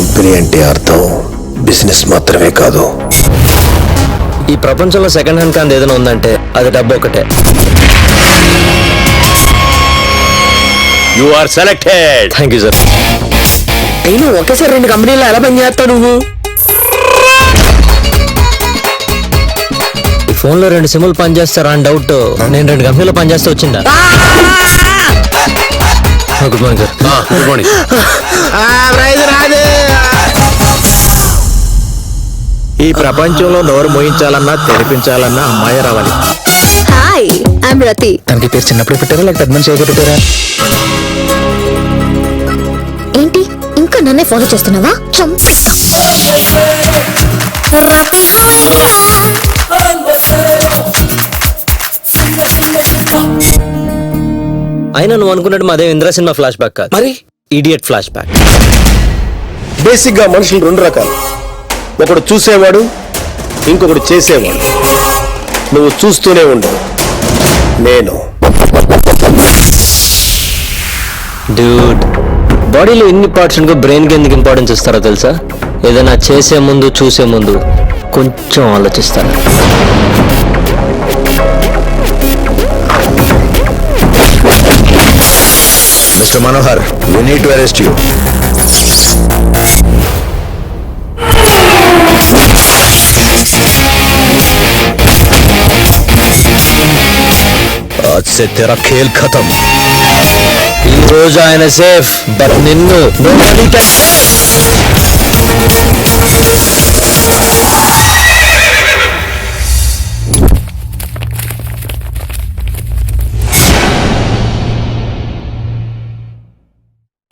Company అంటే అర్థం. Business మాత్రమే కాదు. ఈ ప్రపంచంలో సెకండ్ హ్యాండ్ కాంది ఏదైనా ఉందంటే అది డబ్బు ఒకటే. You are selected thank you sir అయినా ఒకేసారి రెండు కంపెనీలు ఎలా పనిచేస్తావు నువ్వు? ఈ ఫోన్లో రెండు సిమ్లు పనిచేస్తారా అని డౌట్ నేను రెండు కంపెనీలో పనిచేస్తే వచ్చిందా? Good morning sir good morning prize రాదు ఈ ప్రపంచంలో నోరు మోయించాలన్నా తెరిపించాలన్నా అమ్మాయి రావాలి. హాయ్ ఐమ్ రతి తనకి పేరు చిన్నప్పుడు పెట్టారా లేక పెద్ద మనిషి పెట్టారా? ఏంటి? ఇంకా నన్నే ఫాలో చేస్తున్నావా? చంపేస్తా. అయినా నువ్వు అనుకున్నట్టు మాదే ఇంద్ర సినిమా ఫ్లాష్ బ్యాక్ కాదు. మరి? ఇడియట్ ఫ్లాష్ బ్యాక్ బేసిక్గా మనుషులు రెండు రకాలు. ఒకడు చూసేవాడు ఇంకొకడు చేసేవాడు. నువ్వు చూస్తూనే ఉండు నేను. డ్యూడ్ బాడీలో ఎన్ని పార్ట్స్ బ్రెయిన్కి ఎందుకు ఇంపార్టెన్స్ ఇస్తారో తెలుసా? ఏదైనా చేసే ముందు చూసే ముందు కొంచెం ఆలోచిస్తారు? Mr. Manohar, we need to arrest you. आज से तेरा खेल खत्म रोज आएने सेफ़ बट निन्नू नो बॉडी कैन